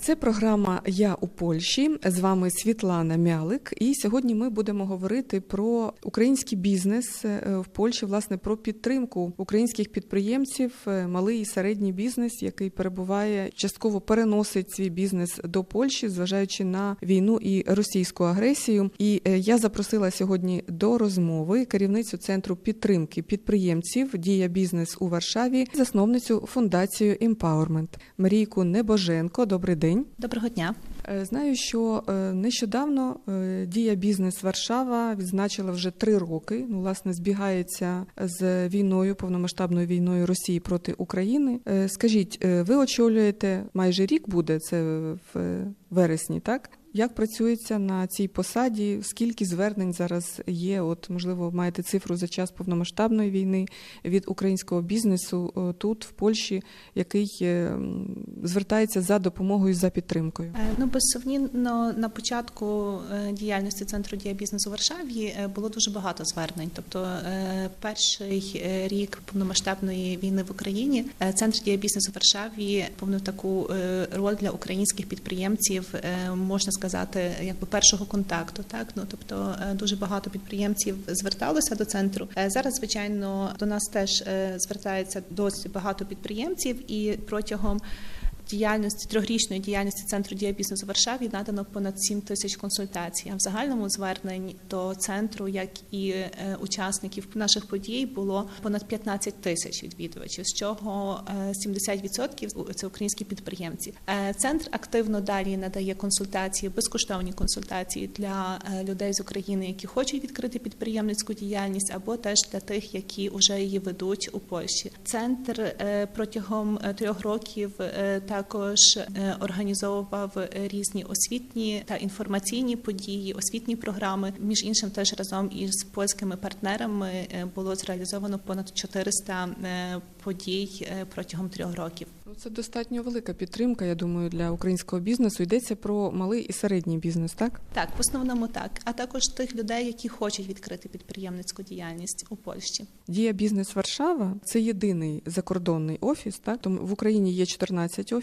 Це програма Я у Польщі. З вами Світлана Мялик. І сьогодні ми будемо говорити про український бізнес е, в Польщі, власне, про підтримку українських підприємців, е, малий і середній бізнес, який перебуває частково переносить свій бізнес до Польщі, зважаючи на війну і російську агресію. І е, я запросила сьогодні до розмови керівницю центру підтримки підприємців Дія бізнес у Варшаві, засновницю фундацію Empowerment Марійку Небоженко. Добрий день. Доброго дня. Е, Знаю, що е, нещодавно е, дія бізнес Варшава відзначила вже три роки. Ну, власне, збігається з війною, повномасштабною війною Росії проти України. Скажіть, ви очолюєте майже рік буде це в вересні, так? Як працюється на цій посаді? Скільки звернень зараз є? От можливо, маєте цифру за час повномасштабної війни від українського бізнесу е, тут, в Польщі, який е, звертається за допомогою за підтримкою? Е, Ну безсумнівно на початку діяльності центру дія бізнесу у Варшаві було дуже багато звернень. Тобто, перший рік повномасштабної війни в Україні центр дія бізнесу у Варшаві повнив таку роль для українських підприємців, можна сказати, якби першого контакту. Так ну тобто е, дуже багато підприємців зверталося до центру. Е, Зараз, звичайно, до нас теж е, звертається досить багато підприємців, і протягом діяльності трьохрічної діяльності центру дія бізнесу Варшаві надано понад 7 тисяч консультацій. А в загальному звернень до центру, як і е, учасників наших подій, було понад 15 тисяч відвідувачів, з чого е, 70% – це українські підприємці. Е, Центр активно далі надає консультації, безкоштовні консультації для е, людей з України, які хочуть відкрити підприємницьку діяльність, або теж для тих, які вже її ведуть у Польщі. Центр е, протягом е, трьох років е, також е, організовував різні освітні та інформаційні події, освітні програми. Між іншим, теж разом із польськими партнерами е, було зреалізовано понад 400 е, подій протягом трьох років. Ну, Це достатньо велика підтримка, я думаю, для українського бізнесу. Йдеться про малий і середній бізнес, так? Так, в основному так, а також тих людей, які хочуть відкрити підприємницьку діяльність у Польщі. Дія бізнес Варшава це єдиний закордонний офіс. Так тому в Україні є 14 офісів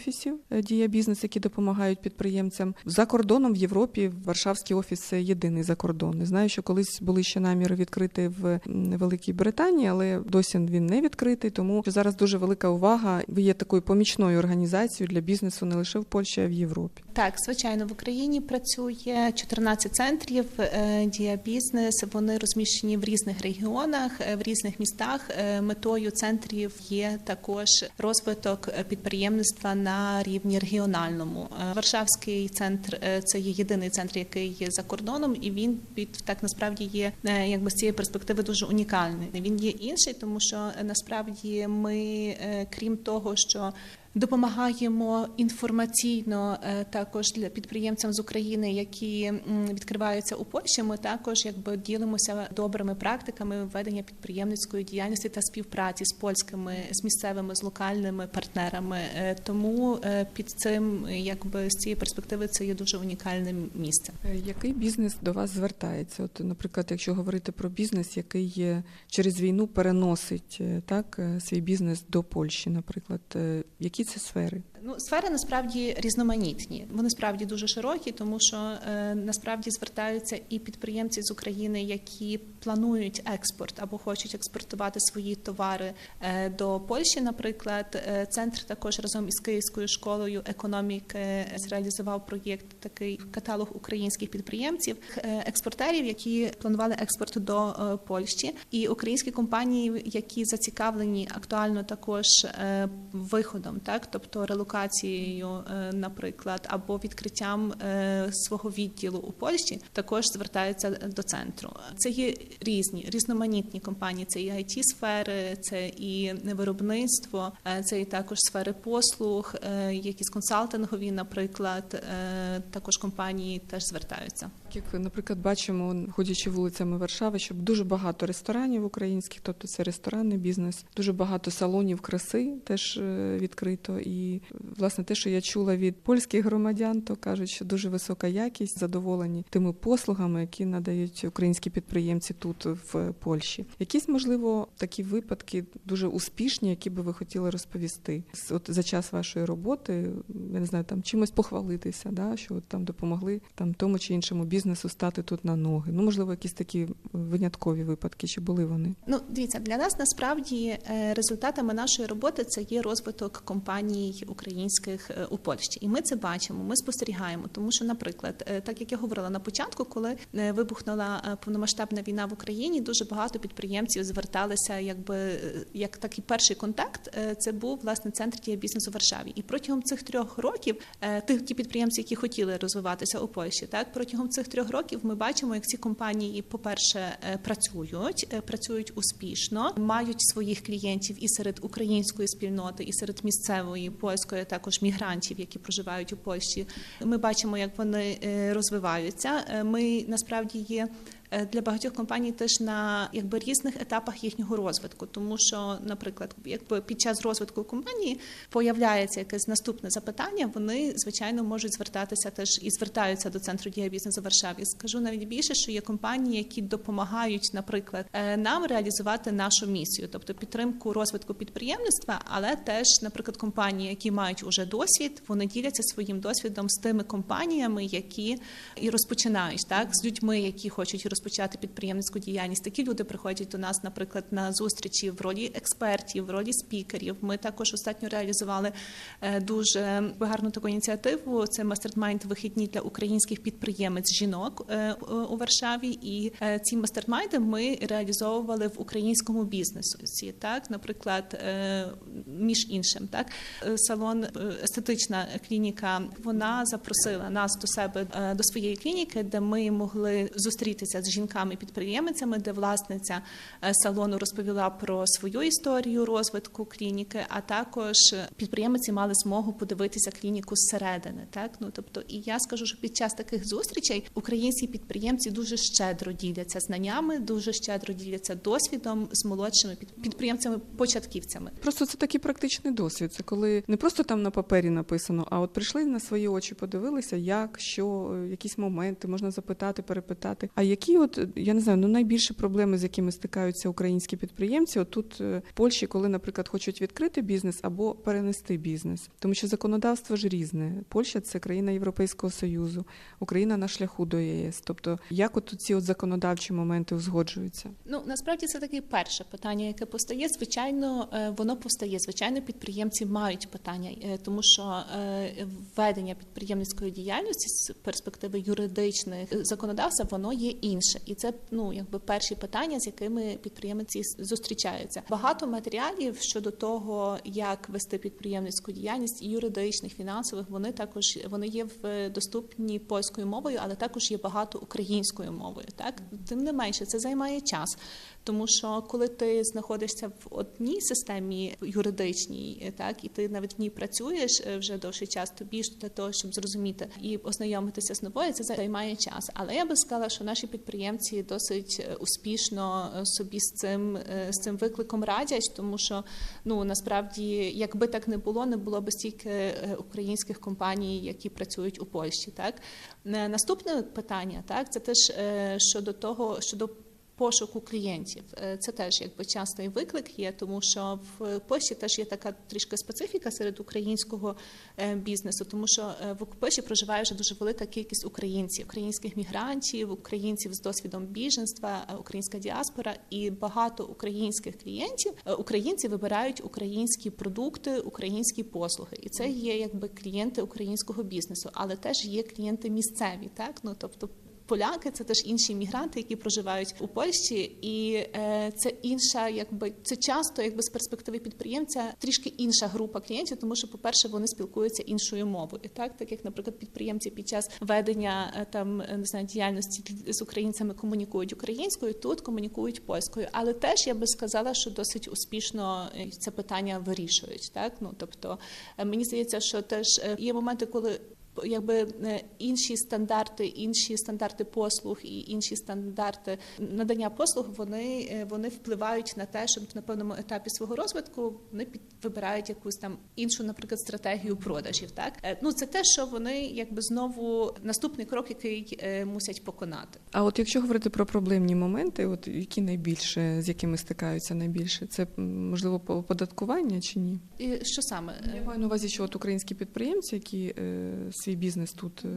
е, дія бізнес, які допомагають підприємцям. За кордоном в Європі Варшавський офіс це єдиний закордонний. Знаю, що колись були ще наміри відкрити в Великій Британії, але досі він не відкритий. Тому що зараз дуже велика увага. Ви є такою помічною організацією для бізнесу не лише в Польщі, а й в Європі. Так, звичайно, в Україні працює 14 центрів е, Дія Бізнес. Вони розміщені в різних регіонах, е, в різних містах. Е, Метою центрів є також розвиток е, підприємництва на рівні регіональному. Варшавський центр це є єдиний центр, який є за кордоном, і він під так насправді є якби з цієї перспективи дуже унікальний. Він є інший, тому що насправді ми, крім того, що Допомагаємо інформаційно е, також для підприємцям з України, які відкриваються у Польщі. Ми також якби ділимося добрими практиками ведення підприємницької діяльності та співпраці з польськими, з місцевими, з локальними партнерами. Е, Тому е, під цим, якби з цієї перспективи, це є дуже унікальне місце. Який бізнес до вас звертається? От, наприклад, якщо говорити про бізнес, який через війну переносить так свій бізнес до Польщі, наприклад, е, які це сфери? Ну, сфери насправді різноманітні. Вони справді дуже широкі, тому що е, насправді звертаються і підприємці з України, які планують експорт або хочуть експортувати свої товари е, до Польщі. Наприклад, Е, центр також разом із Київською школою економіки зреалізував проєкт такий каталог українських підприємців, е, експортерів, які планували експорт до е, Польщі, і українські компанії, які зацікавлені актуально також е, виходом, так тобто релокацією, е, наприклад, або відкриттям е, свого відділу у Польщі, також звертаються до центру. Це є різні різноманітні компанії. Це і it сфери, це і виробництво, е, це і також сфери послуг, якісь консалтингові, наприклад, також компанії теж звертаються. Як, наприклад, бачимо, ходячи вулицями Варшави, що дуже багато ресторанів українських, тобто це ресторанний бізнес, дуже багато салонів краси теж е, відкрито. І власне те, що я чула від польських громадян, то кажуть, що дуже висока якість, задоволені тими послугами, які надають українські підприємці тут в Польщі. Якісь можливо такі випадки дуже успішні, які би ви хотіли розповісти от за час вашої роботи. Я не знаю, там чимось похвалитися, да що от там допомогли там тому чи іншому бізнесу стати тут на ноги. Ну можливо, якісь такі виняткові випадки, чи були вони? Ну, дивіться, для нас насправді е, результатами нашої роботи це є розвиток компаній українських е, у Польщі, і ми це бачимо. Ми спостерігаємо, тому що, наприклад, е, так як я говорила на початку, коли е, вибухнула е, повномасштабна війна в Україні, дуже багато підприємців зверталися, якби е, як такий перший контакт. е, Це був власне центр бізнесу у Варшаві. І протягом цих трьох років е, тих ті підприємці, які хотіли розвиватися у Польщі, так протягом цих трьох років ми бачимо, як ці компанії, по-перше, е, працюють, е, працюють успішно, мають своїх клієнтів і серед української спільноти, і серед місцевої польської, також мігрантів, які проживають у Польщі. Ми бачимо, як вони е, розвиваються. Ми насправді є. Е, Для багатьох компаній теж на якби різних етапах їхнього розвитку, тому що, наприклад, якби під час розвитку компанії появляється якесь наступне запитання, вони звичайно можуть звертатися теж і звертаються до центру дія бізнесу Варшаві. Скажу навіть більше, що є компанії, які допомагають, наприклад, е, нам реалізувати нашу місію, тобто підтримку розвитку підприємництва, але теж, наприклад, компанії, які мають уже досвід, вони діляться своїм досвідом з тими компаніями, які і розпочинають так з людьми, які хочуть розпочати підприємницьку діяльність. Такі люди приходять до нас, наприклад, на зустрічі в ролі експертів, в ролі спікерів. Ми також остатньо реалізували е, дуже гарну таку ініціативу. Це мастермайнд вихідні для українських підприємець жінок е, у Варшаві. І е, ці мастермайди ми реалізовували в українському бізнесі. Так, наприклад, між іншим, так салон естетична клініка. Вона запросила нас до себе до своєї клініки, де ми могли зустрітися з жінками-підприємцями, де власниця е, салону розповіла про свою історію розвитку клініки, а також підприємці мали змогу подивитися клініку зсередини. Так, ну тобто, і я скажу, що під час таких зустрічей українські підприємці дуже щедро діляться знаннями, дуже щедро діляться досвідом з молодшими під- підприємцями-початківцями. Просто це такий практичний досвід. Це коли не просто там на папері написано, а от прийшли на свої очі, подивилися, як, що, е, якісь моменти можна запитати, перепитати. А які, от я не знаю, ну найбільші проблеми, з якими стикаються українські підприємці, от тут е, Польщі, коли, наприклад, хочуть відкрити бізнес або перенести бізнес, тому що законодавство ж різне. Польща це країна Європейського союзу, Україна на шляху до ЄС. Тобто, як от ці от законодавчі моменти узгоджуються? Ну насправді це таке перше питання, яке постає. Звичайно, е, воно постає. Звичайно, підприємці мають питання, е, тому що введення підприємницької діяльності з перспективи юридичних законодавства воно є інше, і це ну якби перші питання, з якими підприємці зустрічаються. Багато матеріалів щодо того, як вести підприємницьку діяльність і юридичних, фінансових, вони також вони є в е, доступні польською мовою, але також є багато українською мовою. Так тим не менше, це займає час. Тому що коли ти знаходишся в одній системі юридичній, е, так і ти навіть в ній працюєш е, вже довший час, тобі ж для того, щоб зрозуміти і ознайомитися з новою, це займає час. Але я би сказала, що наші підприємці досить е, успішно е, собі з цим е, з цим викликом радять, тому що ну насправді, якби так не було, не було б стільки українських компаній, які працюють у Польщі. Так наступне питання, так це теж щодо того, щодо пошуку клієнтів. Е, Це теж якби частий виклик є, тому що в Польщі теж є така трішки специфіка серед українського е, бізнесу, тому що е, в Польщі проживає вже дуже велика кількість українців, українських мігрантів, українців з досвідом біженства, українська діаспора і багато українських клієнтів. Українці вибирають українські продукти, українські послуги, і це є якби клієнти українського бізнесу, але теж є клієнти місцеві, так ну тобто. Поляки це теж інші мігранти, які проживають у Польщі, і е, це інша, якби це часто, якби з перспективи підприємця, трішки інша група клієнтів, тому що, по-перше, вони спілкуються іншою мовою. Так, так як, наприклад, підприємці під час ведення е, там е, не знаю, діяльності з українцями комунікують українською, тут комунікують польською. Але теж я би сказала, що досить успішно це питання вирішують. Так, ну тобто мені здається, що теж є моменти, коли якби е, інші стандарти, інші стандарти послуг і інші стандарти надання послуг, вони, е, вони впливають на те, що на певному етапі свого розвитку вони під вибирають якусь там іншу, наприклад, стратегію продажів. Так Е, ну це те, що вони якби знову наступний крок, який мусять поконати. А от якщо говорити про проблемні моменти, от які найбільше з якими стикаються найбільше, це можливо по- оподаткування чи ні? І що саме Я маю на увазі, що от українські підприємці, які свій бізнес тут е,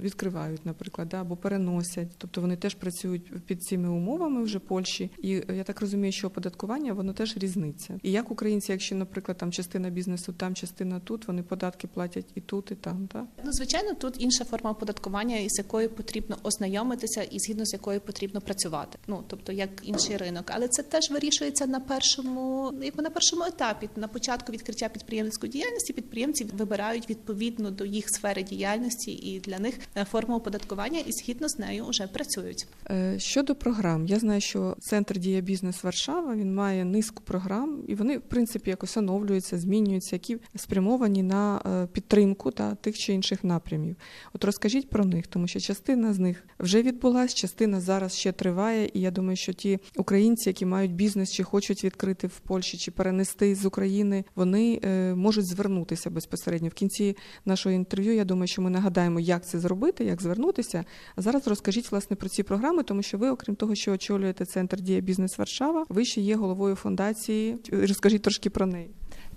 відкривають, наприклад, да, або переносять, тобто вони теж працюють під цими умовами вже Польщі, і е, я так розумію, що оподаткування воно теж різниця. І як українці, якщо, наприклад, там частина бізнесу там, частина тут, вони податки платять і тут, і там, так? Ну, звичайно, тут інша форма оподаткування, із якою потрібно ознайомитися, і згідно з якою потрібно працювати. Ну тобто як інший ринок, але це теж вирішується на першому, якби на першому етапі. На початку відкриття підприємницької діяльності підприємці вибирають відповідно до їх сфери діяльності, і для них е, форма оподаткування і згідно з нею вже працюють. Е, Щодо програм, я знаю, що центр Дія Бізнес Варшава він має низку програм, і вони в принципі якось оновлюються, змінюються, які спрямовані на е, підтримку та тих чи інших напрямів. От розкажіть про них, тому що частина з них вже відбулась, частина зараз ще триває. І я думаю, що ті українці, які мають бізнес, чи хочуть відкрити в Польщі, чи перенести з України, вони можуть звернутися безпосередньо в кінці нашого інтерв'ю. Я думаю, що ми нагадаємо, як це зробити, як звернутися. А зараз розкажіть власне про ці програми, тому що ви, окрім того, що очолюєте центр Дія Бізнес Варшава, ви ще є головою фундації. Розкажіть трошки про неї.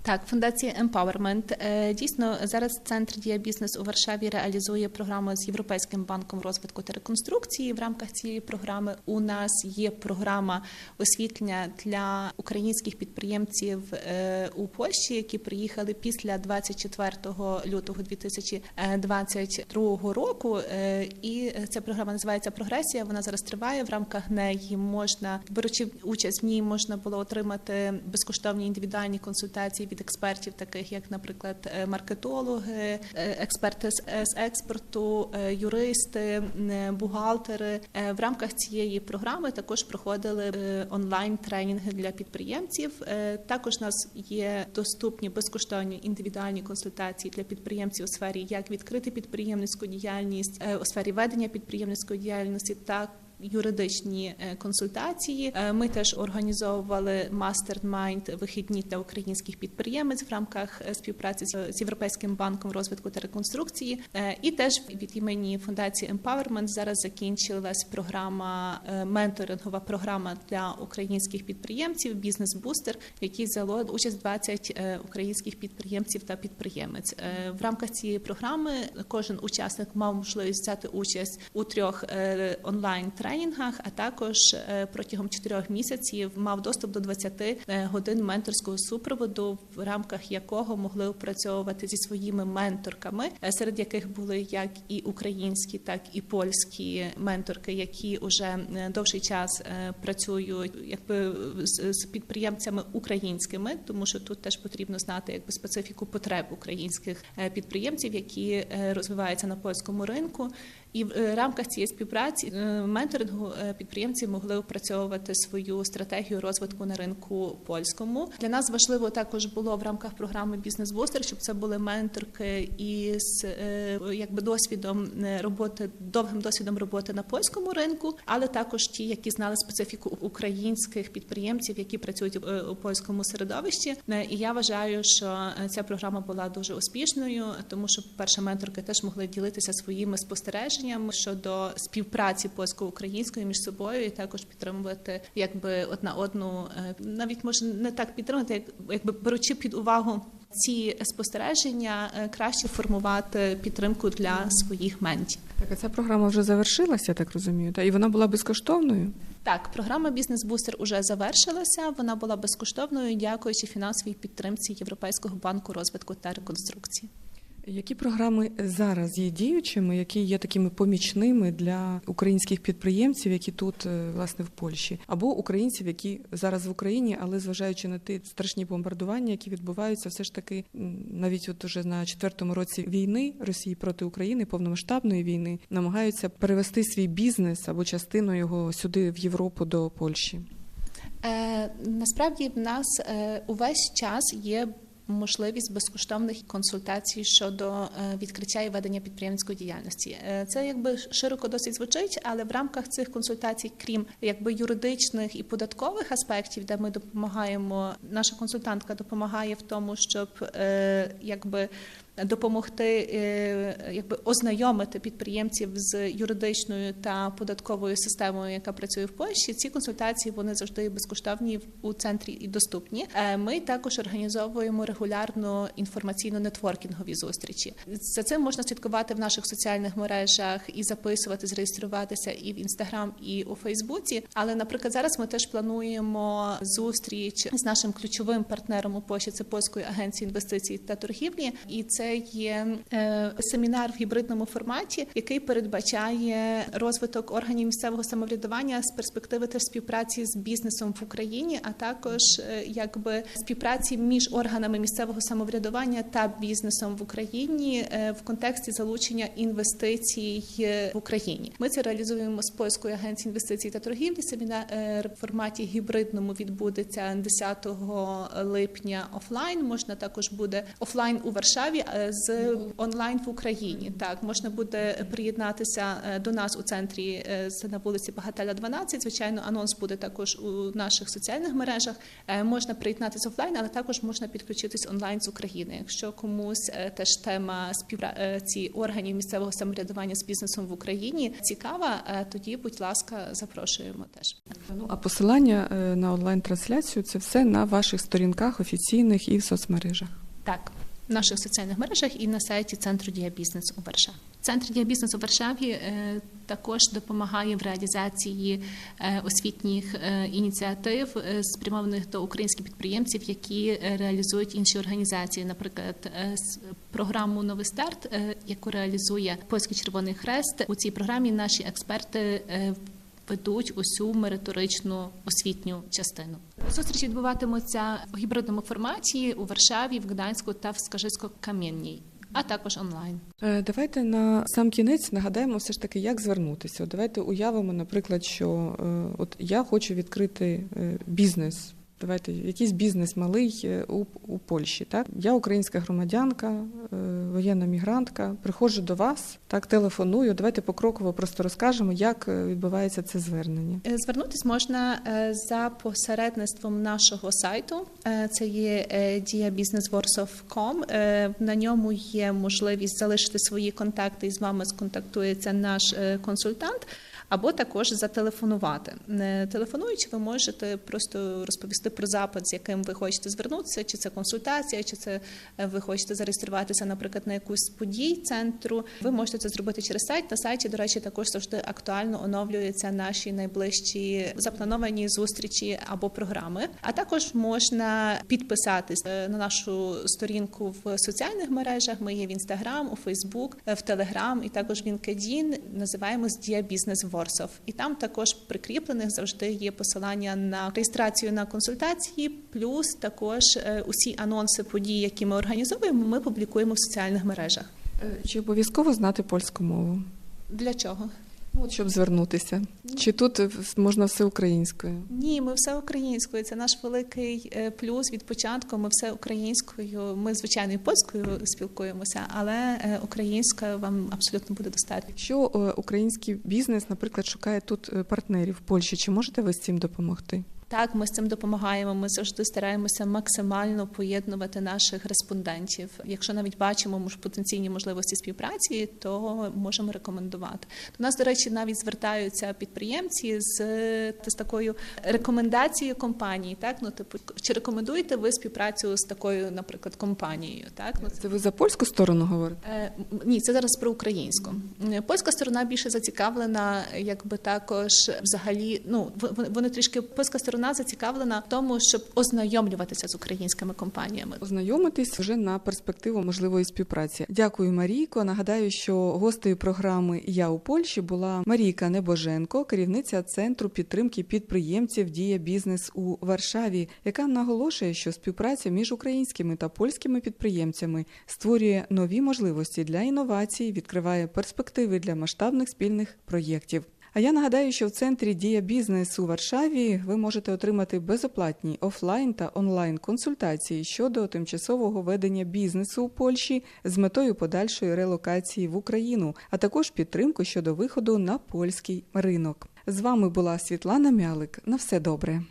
Так, фундація Empowerment. Е, Дійсно, зараз центр Дія бізнес у Варшаві реалізує програму з Європейським банком розвитку та реконструкції. В рамках цієї програми у нас є програма освітлення для українських підприємців е, у Польщі, які приїхали після 24 лютого 2022 року. Е, І ця програма називається Прогресія. Вона зараз триває. В рамках неї можна беручи участь в ній, можна було отримати безкоштовні індивідуальні консультації від експертів, таких як, наприклад, е, маркетологи, е, експерти з з експорту, е, юристи, е, бухгалтери. Е, В рамках цієї програми також проходили е, онлайн тренінги для підприємців. Е, Також у нас є доступні безкоштовні індивідуальні консультації для підприємців у сфері як відкрити підприємницьку діяльність, е, у сфері ведення підприємницької діяльності, так юридичні е, консультації. Е, Ми теж організовували мастер-майнд вихідні для українських підприємець в рамках е, співпраці з Європейським банком розвитку та реконструкції. І теж від імені фундації Empowerment зараз закінчилась програма менторингова програма для українських підприємців Бізнес-бустер, в якій взяло участь 20 е, українських підприємців та підприємець. В рамках цієї програми кожен учасник мав можливість взяти участь у трьох онлайн тренінгах, а також е, протягом чотирьох місяців мав доступ до 20 е, годин менторського супроводу, в рамках якого могли опрацьовувати зі своїми менторками, е, серед яких були як і українські, так і польські менторки, які вже довший час працюють якби з, підприємцями українськими, тому що тут теж потрібно знати якби специфіку потреб українських підприємців, які розвиваються на польському ринку. І в е, рамках цієї співпраці е, менторингу е, підприємці могли опрацьовувати свою стратегію розвитку на ринку польському. Для нас важливо також було в рамках програми Бізнес Бустер, щоб це були менторки із якби досвідом роботи, довгим досвідом роботи на польському ринку, але також ті, які знали специфіку українських підприємців, які працюють у польському середовищі. І я вважаю, що ця програма була дуже успішною, тому що перше менторки теж могли ділитися своїми спостереженнями щодо співпраці польсько-української між собою, і також підтримувати якби одна одну, е, навіть може не так підтримати, як якби беручи під увагу. Ці спостереження е, краще формувати підтримку для своїх ментів. Так, а ця програма вже завершилася, я так розумію, та і вона була безкоштовною. Так, програма Бізнес Бустер уже завершилася. Вона була безкоштовною, дякуючи фінансовій підтримці Європейського банку розвитку та реконструкції. Які програми зараз є діючими, які є такими помічними для українських підприємців, які тут е, власне в Польщі, або українців, які зараз в Україні, але зважаючи на ті страшні бомбардування, які відбуваються, все ж таки навіть от уже на четвертому році війни Росії проти України, повномасштабної війни, намагаються перевести свій бізнес або частину його сюди в Європу до Польщі. Е, насправді в нас е, увесь час є можливість безкоштовних консультацій щодо е, відкриття і ведення підприємницької діяльності. Е, Це якби широко досить звучить, але в рамках цих консультацій, крім якби юридичних і податкових аспектів, де ми допомагаємо, наша консультантка допомагає в тому, щоб е, якби допомогти е, якби ознайомити підприємців з юридичною та податковою системою, яка працює в Польщі. Ці консультації вони завжди безкоштовні у центрі і доступні. Е, Ми також організовуємо регулярно інформаційно-нетворкінгові зустрічі. За цим можна слідкувати в наших соціальних мережах і записувати, зареєструватися і в інстаграм, і у Фейсбуці. Але, наприклад, зараз ми теж плануємо зустріч з нашим ключовим партнером у Польщі, це польської агенції інвестицій та торгівлі, і це є е, семінар в гібридному форматі, який передбачає розвиток органів місцевого самоврядування з перспективи теж співпраці з бізнесом в Україні, а також е, якби співпраці між органами місцевого самоврядування та бізнесом в Україні е, в контексті залучення інвестицій в Україні. Ми це реалізуємо з польською агенцією інвестицій та торгівлі. Семінар в форматі гібридному відбудеться 10 липня офлайн. Можна також буде офлайн у Варшаві з онлайн в Україні. Так можна буде приєднатися е, до нас у центрі е, на вулиці Багателя 12. Звичайно, анонс буде також у наших соціальних мережах. Е, Можна приєднатися офлайн, але також можна підключитись онлайн з України. Якщо комусь е, теж тема співпраці органів місцевого самоврядування з бізнесом в Україні цікава, е, тоді, будь ласка, запрошуємо теж. Ну а посилання е, на онлайн-трансляцію це все на ваших сторінках офіційних і в соцмережах. Так, в наших соціальних мережах і на сайті Центру Діабізнес у Варшаві. Центр Діабізнес у Варшаві е, також допомагає в реалізації е, освітніх е, ініціатив, спрямованих до українських підприємців, які реалізують інші організації, наприклад, програму Новий старт, яку реалізує Польський Червоний Хрест. У цій програмі наші експерти. Ведуть усю мериторичну освітню частину. Зустрічі відбуватимуться в гібридному форматі у Варшаві, в Гданську та в Скажисько-Кам'янній, а також онлайн. Е, Давайте на сам кінець нагадаємо все ж таки, як звернутися. Давайте уявимо, наприклад, що е, от я хочу відкрити е, бізнес. Давайте якийсь бізнес малий е, у, у Польщі. Так я українська громадянка, е, воєнна мігрантка. Приходжу до вас, так телефоную. Давайте покроково просто розкажемо, як е, відбувається це звернення. Звернутись можна за посередництвом нашого сайту. Це є diabusinesswarsaw.com. На ньому є можливість залишити свої контакти і з вами сконтактується наш консультант. Або також зателефонувати. Телефонуючи, ви можете просто розповісти про запит, з яким ви хочете звернутися, чи це консультація, чи це е, ви хочете зареєструватися, наприклад, на якусь подій центру. Ви можете це зробити через сайт. На сайті, до речі, також завжди актуально оновлюються наші найближчі заплановані зустрічі або програми. А також можна підписатись е, на нашу сторінку в соціальних мережах. Ми є в Інстаграм, у Фейсбук, в Телеграм і також в LinkedIn. Називаємось Дія Бізнес Ворсов. І там також прикріплених завжди є посилання на реєстрацію на консультації, плюс також е, усі анонси подій, які ми організовуємо, ми публікуємо в соціальних мережах. Е, Чи обов'язково знати польську мову? Для чого? Ну, от щоб звернутися. Чи тут е, можна все українською? Ні, ми все українською. Це наш великий е, плюс від початку. Ми все українською. Ми звичайно і польською спілкуємося, але українською українська вам абсолютно буде достатньо. Якщо е, український бізнес, наприклад, шукає тут е, партнерів в Польщі, чи можете ви з цим допомогти? Так, ми з цим допомагаємо. Ми завжди стараємося максимально поєднувати наших респондентів. Якщо навіть бачимо мож- потенційні можливості співпраці, то можемо рекомендувати. До нас, до речі, навіть звертаються підприємці з, з такою рекомендацією компанії. Так, ну типу, чи рекомендуєте ви співпрацю з такою, наприклад, компанією? Так, ну Це ви за польську сторону говорите? Е, Ні, це зараз про українську. Е, Польська сторона більше зацікавлена, якби також взагалі. Ну вони трішки польська сторона зацікавлена в тому, щоб ознайомлюватися з українськими компаніями. Ознайомитись вже на перспективу можливої співпраці. Дякую, Марійко. Нагадаю, що гостею програми Я у Польщі була Марійка Небоженко, керівниця центру підтримки підприємців Дія бізнес у Варшаві, яка наголошує, що співпраця між українськими та польськими підприємцями створює нові можливості для інновацій, відкриває перспективи для масштабних спільних проєктів. А я нагадаю, що в центрі Дія бізнесу у Варшаві ви можете отримати безоплатні офлайн та онлайн консультації щодо тимчасового ведення бізнесу у Польщі з метою подальшої релокації в Україну, а також підтримку щодо виходу на польський ринок. З вами була Світлана Мялик. На все добре.